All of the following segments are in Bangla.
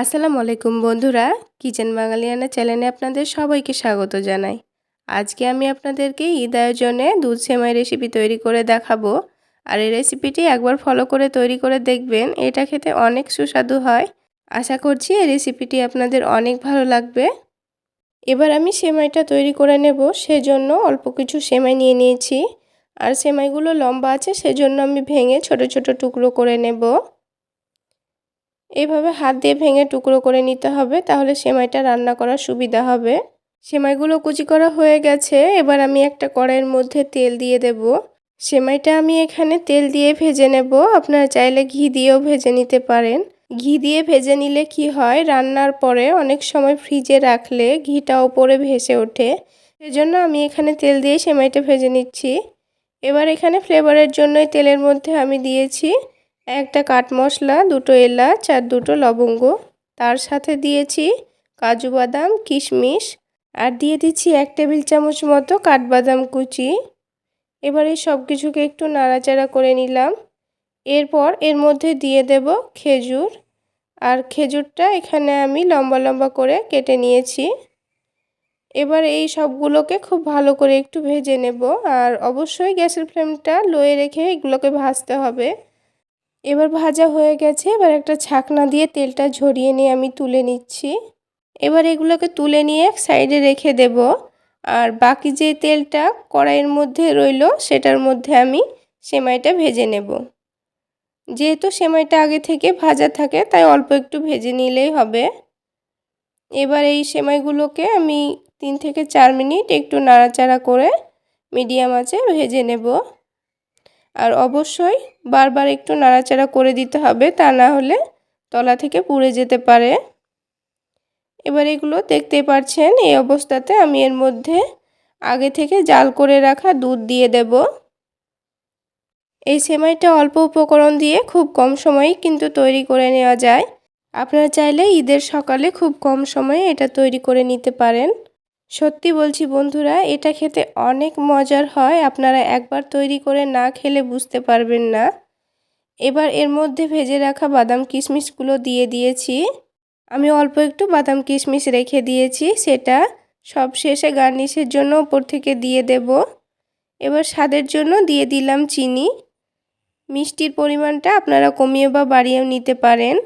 আসসালামু আলাইকুম বন্ধুরা, কিচেন বাঙালিয়ানা চ্যানেলে আপনাদের সবাইকে স্বাগত জানাই। আজকে আমি আপনাদেরকে ঈদ আয়োজনে দুধ সেমাই রেসিপি তৈরি করে দেখাবো। আর এই রেসিপিটি একবার ফলো করে তৈরি করে দেখবেন, এটা খেতে অনেক সুস্বাদু হয়। আশা করছি এই রেসিপিটি আপনাদের অনেক ভালো লাগবে। এবার আমি সেমাইটা তৈরি করে নেব, সেজন্য অল্প কিছু সেমাই নিয়ে নিয়েছি। আর সেমাইগুলো লম্বা আছে, সেজন্য আমি ভেঙে ছোট ছোট টুকরো করে নেব। এইভাবে হাত দিয়ে ভেঙে টুকরো করে নিতে হবে, তাহলে সেমাইটা রান্না করার সুবিধা হবে। সেমাইগুলো কুচি করা হয়ে গেছে, এবার আমি একটা কড়াইয়ের মধ্যে তেল দিয়ে দেব। সেমাইটা আমি এখানে তেল দিয়ে ভেজে নেব, আপনারা চাইলে ঘি দিয়েও ভেজে নিতে পারেন। ঘি দিয়ে ভেজে নিলে কি হয়, রান্নার পরে অনেক সময় ফ্রিজে রাখলে ঘিটা ওপরে ভেসে ওঠে। সেজন্য আমি এখানে তেল দিয়ে সেমাইটা ভেজে নিচ্ছি। এবার এখানে ফ্লেভারের জন্যই তেলের মধ্যে আমি দিয়েছি একটা কাঠ মশলা, দুটো এলাচ আর দুটো লবঙ্গ। তার সাথে দিয়েছি কাজু বাদাম, কিশমিশ আর দিয়ে দিচ্ছি এক টেবিল চামচ মতো কাঠবাদাম কুচি। এবার সব কিছুকে একটু নাড়াচাড়া করে নিলাম। এরপর এর মধ্যে দিয়ে দেব খেজুর। আর খেজুরটা এখানে আমি লম্বা লম্বা করে কেটে নিয়েছি। এবার এই সবগুলোকে খুব ভালো করে একটু ভেজে নেব। আর অবশ্যই গ্যাসের ফ্লেমটা লোয়ে রেখে এগুলোকে ভাজতে হবে। এবার ভাজা হয়ে গেছে, এবার একটা ছাকনা দিয়ে তেলটা ঝরিয়ে নিয়ে আমি তুলে নিচ্ছি। এবার এগুলোকে তুলে নিয়ে এক সাইডে রেখে দেব। আর বাকি যে তেলটা কড়াইয়ের মধ্যে রইল, সেটার মধ্যে আমি সেমাইটা ভেজে নেব। যেহেতু সেমাইটা আগে থেকে ভাজা থাকে, তাই অল্প একটু ভেজে নিলেই হবে। এবার এই সেমাইগুলোকে আমি তিন থেকে চার মিনিট একটু নাড়াচাড়া করে মিডিয়াম আছে ভেজে নেব। আর অবশ্যই বারবার একটু নাড়াচাড়া করে দিতে হবে, তা না হলে তলা থেকে পুড়ে যেতে পারে। এবার এগুলো দেখতেই পাচ্ছেন এই অবস্থাতে আমি এর মধ্যে আগে থেকে জাল করে রাখা দুধ দিয়ে দেব। এই সেমাইটা অল্প উপকরণ দিয়ে খুব কম সময়েই কিন্তু তৈরি করে নেওয়া যায়। আপনারা চাইলে ঈদের সকালে খুব কম সময়ে এটা তৈরি করে নিতে পারেন। সত্যি বলছি বন্ধুরা, এটা খেতে অনেক মজার হয়। আপনারা একবার তৈরি করে না খেলে বুঝতে পারবেন না। এবার এর মধ্যে ভেজে রাখা বাদাম কিশমিশগুলো দিয়ে দিয়েছি। আমি অল্প একটু বাদাম কিশমিশ রেখে দিয়েছি। সেটা সব শেষে গার্নিশের জন্য ওপর থেকে দিয়ে দেব। এবার স্বাদের জন্য দিয়ে দিলাম চিনি। মিষ্টির পরিমাণটা আপনারা কমিয়ে বা বাড়িয়েও নিতে পারেন।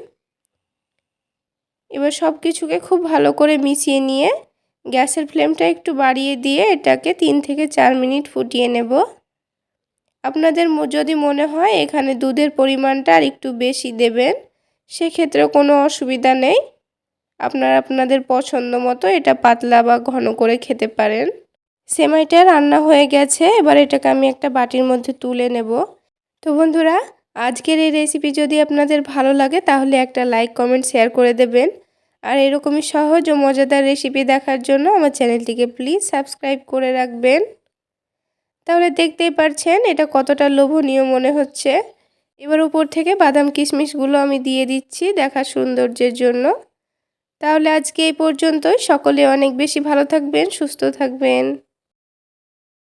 এবার সব কিছুকে খুব ভালো করে মিশিয়ে নিয়ে গ্যাসের ফ্লেমটা একটু বাড়িয়ে দিয়ে এটাকে তিন থেকে চার মিনিট ফুটিয়ে নেব। আপনাদের যদি মনে হয় এখানে দুধের পরিমাণটা আর একটু বেশি দেবেন সেক্ষেত্রে কোনো অসুবিধা নেই। আপনারা আপনাদের পছন্দ মতো এটা পাতলা বা ঘন করে খেতে পারেন। সেমাইটা রান্না হয়ে গেছে, এবার এটাকে আমি একটা বাটির মধ্যে তুলে নেব। তো বন্ধুরা, আজকের এই রেসিপি যদি আপনাদের ভালো লাগে, তাহলে একটা লাইক কমেন্ট শেয়ার করে দেবেন। আর এরকমই সহজ ও মজাদার রেসিপি দেখার জন্য আমার চ্যানেলটিকে প্লিজ সাবস্ক্রাইব করে রাখবেন। তাহলে দেখতেই পারছেন এটা কতটা লোভনীয় মনে হচ্ছে। এবার উপর থেকে বাদাম কিশমিশগুলো আমি দিয়ে দিচ্ছি দেখা সৌন্দর্যের জন্য। তাহলে আজকে এই পর্যন্তই। সকলে অনেক বেশি ভালো থাকবেন, সুস্থ থাকবেন।